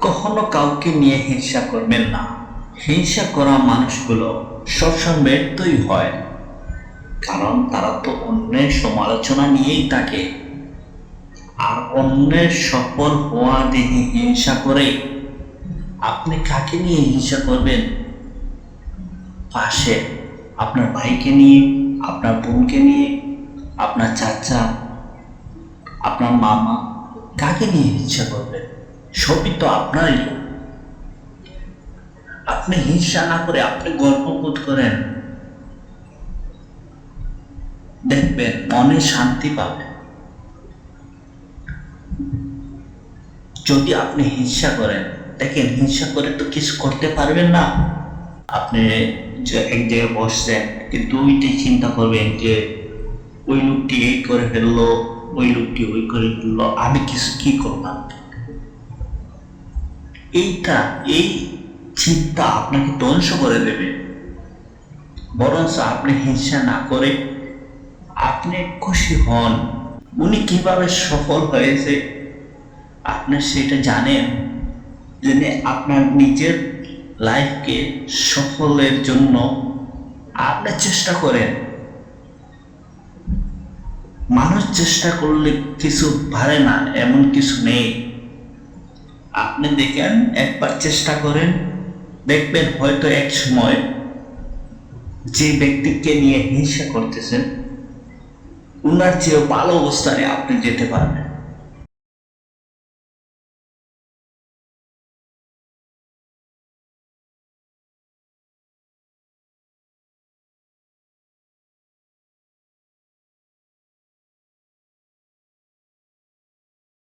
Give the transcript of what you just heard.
কখনো কাউকে নিয়ে হিংসা করবেন না। হিংসা করা মানুষগুলো সবসময় ব্যর্থই হয়, কারণ তারা তো অন্যের সমালোচনা নিয়েই থাকে। আর অন্যের সফল হওয়া দেখে হিংসা করে। আপনি কাকে নিয়ে হিংসা করবেন? পাশে আপনার ভাইকে নিয়ে, আপনার বোনকে নিয়ে, আপনার চাচা, আপনার মামা, কাকে নিয়ে হিংসা করবেন? সবই তো আপনারই। আপনি হিংসা না করে আপনি গর্ববোধ করেন। দেখবেন মনে শান্তি পাবেন যদি আপনি হিংসা করেন, দেখেন হিংসা করে তো কিছু করতে পারবেন না। আপনি এক জায়গায় বসছেন, কিন্তু ওইটাই চিন্তা করবেন যে, ওই লোকটি এই করে ফেলল, ওই লোকটি ওই করে ফেলল, আমি কিছু কি করলাম? এইটা, এই চিন্তা আপনাকে ধ্বংস করে দেবে। বরঞ্চ আপনি হিংসা না করে আপনি খুশি হন। উনি কীভাবে সফল হয়েছে, আপনি সেটা জানেন। জেনে আপনার নিজের লাইফকে সফলের জন্য আপনি চেষ্টা করেন। মানুষ চেষ্টা করলে কিছু পারে না, এমন কিছু নেই। আপনি দেখেন, একবার চেষ্টা করেন, দেখবেন হয়তো এক সময় যে ব্যক্তিকে নিয়ে হিংসা করতেছেন, উনার চেয়েও ভালো অবস্থানে আপনি যেতে পারবেন।